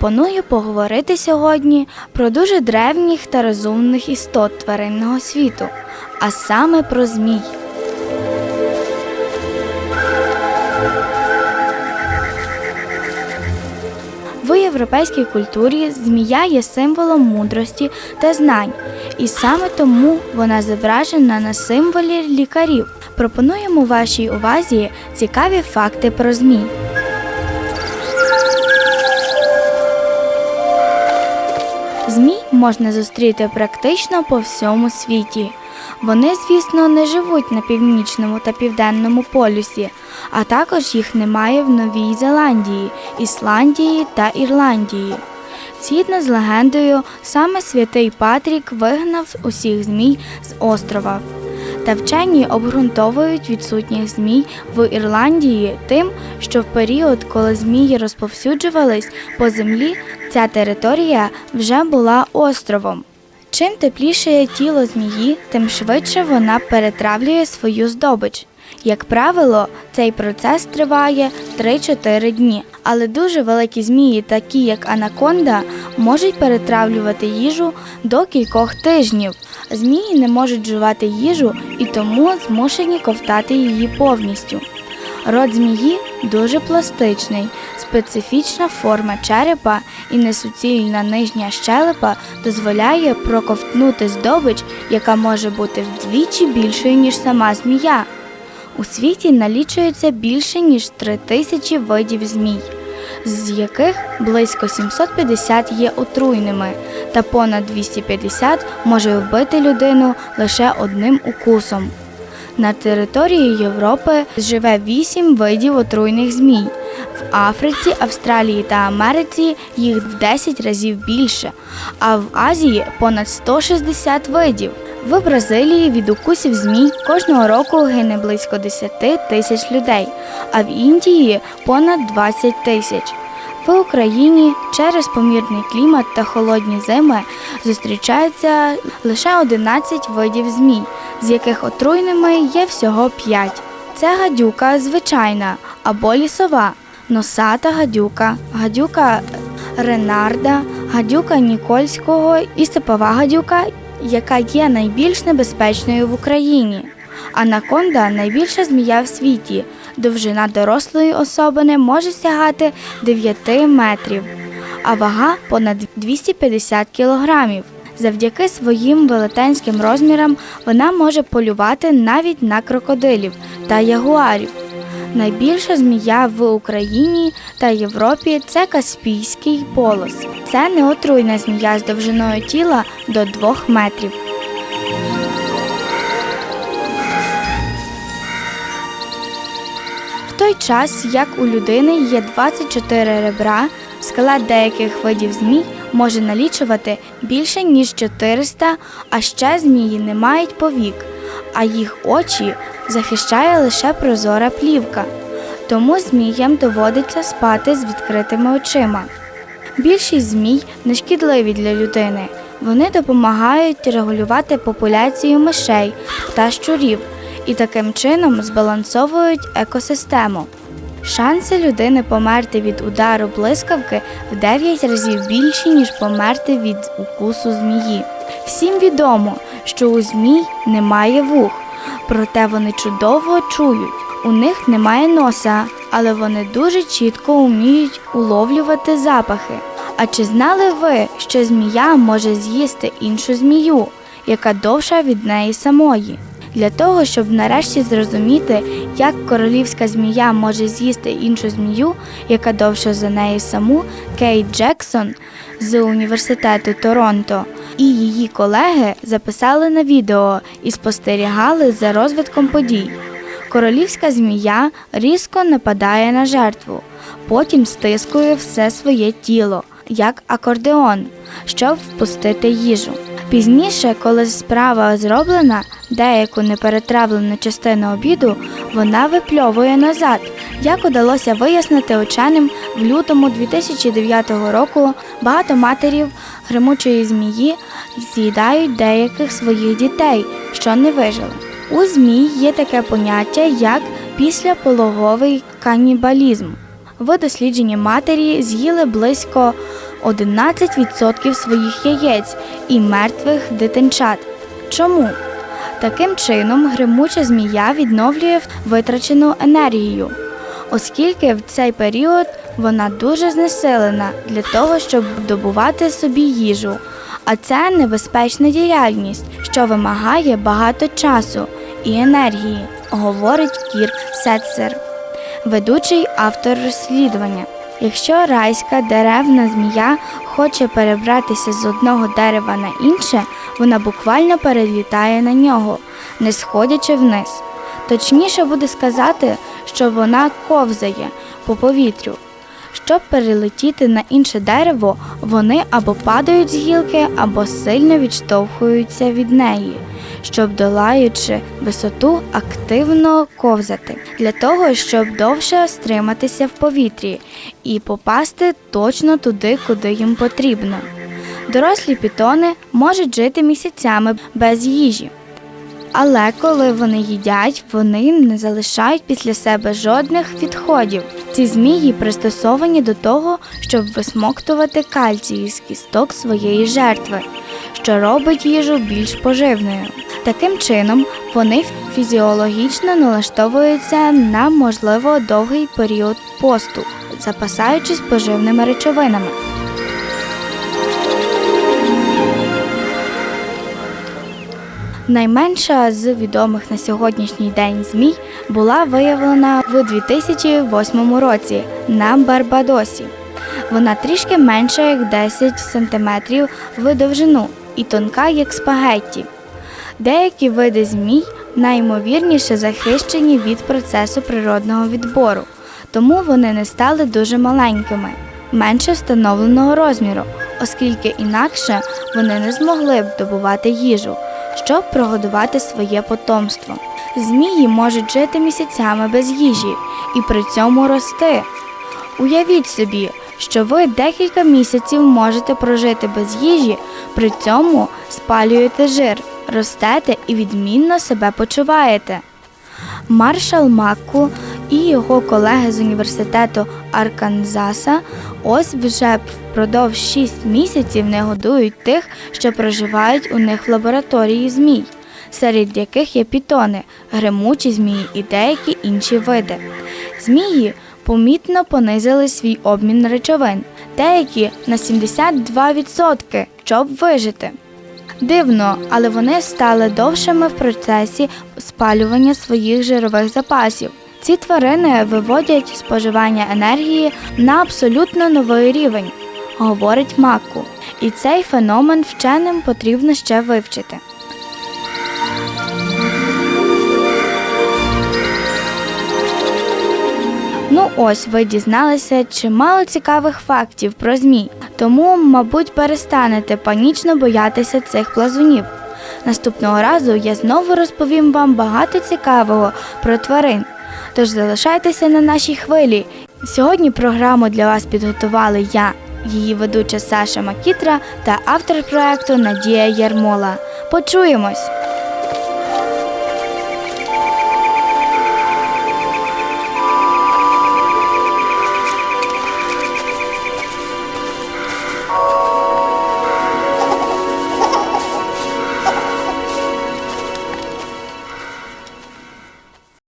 Пропоную поговорити сьогодні про дуже древніх та розумних істот тваринного світу, а саме про змій. В європейській культурі змія є символом мудрості та знань, і саме тому вона зображена на символі лікарів. Пропонуємо вашій увазі цікаві факти про змій. Можна зустріти практично по всьому світі. Вони, звісно, не живуть на північному та південному полюсі, а також їх немає в Новій Зеландії, Ісландії та Ірландії. Згідно з легендою, саме святий Патрік вигнав усіх змій з острова. Та вчені обґрунтовують відсутність змій в Ірландії тим, що в період, коли змії розповсюджувались по землі, ця територія вже була островом. Чим тепліше тіло змії, тим швидше вона перетравлює свою здобич. Як правило, цей процес триває 3-4 дні, але дуже великі змії, такі як анаконда, можуть перетравлювати їжу до кількох тижнів. Змії не можуть жувати їжу і тому змушені ковтати її повністю. Рот змії дуже пластичний, специфічна форма черепа і несуцільна нижня щелепа дозволяє проковтнути здобич, яка може бути вдвічі більшою, ніж сама змія. У світі налічується більше ніж 3 тисячі видів змій, з яких близько 750 є отруйними, та понад 250 може вбити людину лише одним укусом. На території Європи живе 8 видів отруйних змій. В Африці, Австралії та Америці їх в 10 разів більше, а в Азії понад 160 видів. В Бразилії від укусів змій кожного року гине близько 10 тисяч людей, а в Індії понад 20 тисяч. В Україні через помірний клімат та холодні зими зустрічаються лише 11 видів змій, з яких отруйними є всього 5. Це гадюка звичайна або лісова, носата гадюка, гадюка Ренарда, гадюка Нікольського і степова гадюка, яка є найбільш небезпечною в Україні. Анаконда найбільша змія в світі. Довжина дорослої особини може сягати 9 метрів, а вага понад 250 кілограмів. Завдяки своїм велетенським розмірам вона може полювати навіть на крокодилів та ягуарів. Найбільша змія в Україні та Європі це Каспійський полос. Це неотруйна змія з довжиною тіла до 2 метрів. В той час, як у людини є 24 ребра, скелет деяких видів змій може налічувати більше ніж 400, а ще змії не мають повік, а їх очі захищає лише прозора плівка. Тому зміям доводиться спати з відкритими очима. Більшість змій нешкідливі для людини. Вони допомагають регулювати популяцію мишей та щурів і таким чином збалансовують екосистему. Шанси людини померти від удару блискавки в 9 разів більші, ніж померти від укусу змії. Всім відомо, що у змій немає вух, проте вони чудово чують. У них немає носа, але вони дуже чітко вміють уловлювати запахи. А чи знали ви, що змія може з'їсти іншу змію, яка довша від неї самої? Для того, щоб нарешті зрозуміти, як королівська змія може з'їсти іншу змію, яка довша за неї саму, Кейт Джексон з університету Торонто і її колеги записали на відео і спостерігали за розвитком подій. Королівська змія різко нападає на жертву, потім стискує все своє тіло, як акордеон, щоб впустити їжу. Пізніше, коли справа зроблена, деяку неперетравлену частину обіду вона випльовує назад. Як удалося вияснити ученим в лютому 2009 року, багато матерів гримучої змії з'їдають деяких своїх дітей, що не вижили. У змій є таке поняття, як післяпологовий канібалізм. В дослідженні матері з'їли близько 11% своїх яєць і мертвих дитинчат. Чому? Таким чином гримуча змія відновлює витрачену енергію, оскільки в цей період вона дуже знесилена для того, щоб добувати собі їжу. А це небезпечна діяльність, що вимагає багато часу і енергії, говорить Кір Сетцер, ведучий автор розслідування. Якщо райська деревна змія хоче перебратися з одного дерева на інше, вона буквально перелітає на нього, не сходячи вниз. Точніше буде сказати, що вона ковзає по повітрю. Щоб перелетіти на інше дерево, вони або падають з гілки, або сильно відштовхуються від неї, щоб, долаючи висоту, активно ковзати, для того, щоб довше стриматися в повітрі і попасти точно туди, куди їм потрібно. Дорослі пітони можуть жити місяцями без їжі. Але коли вони їдять, вони не залишають після себе жодних відходів. Ці змії пристосовані до того, щоб висмоктувати кальцій з кісток своєї жертви, що робить їжу більш поживною. Таким чином, вони фізіологічно налаштовуються на можливо довгий період посту, запасаючись поживними речовинами. Найменша з відомих на сьогоднішній день змій була виявлена в 2008 році на Барбадосі. Вона трішки менша, як 10 см в довжину і тонка, як спагетті. Деякі види змій найімовірніше захищені від процесу природного відбору, тому вони не стали дуже маленькими, менше встановленого розміру, оскільки інакше вони не змогли б добувати їжу щоб прогодувати своє потомство. Змії можуть жити місяцями без їжі і при цьому рости. Уявіть собі, що ви декілька місяців можете прожити без їжі, при цьому спалюєте жир, ростете і відмінно себе почуваєте. Маршал Макку і його колеги з університету Арканзаса ось вже впродовж 6 місяців не годують тих, що проживають у них в лабораторії змій, серед яких є пітони, гримучі змії і деякі інші види. Змії помітно понизили свій обмін речовин, деякі на 72%, щоб вижити. Дивно, але вони стали довшими в процесі спалювання своїх жирових запасів. Ці тварини виводять споживання енергії на абсолютно новий рівень, говорить Макку. І цей феномен вченим потрібно ще вивчити. Ну ось ви дізналися чимало цікавих фактів про змій, тому, мабуть, перестанете панічно боятися цих плазунів. Наступного разу я знову розповім вам багато цікавого про тварин. Тож залишайтеся на нашій хвилі. Сьогодні програму для вас підготували я, її ведуча Саша Макітра та автор проекту Надія Ярмола. Почуємось!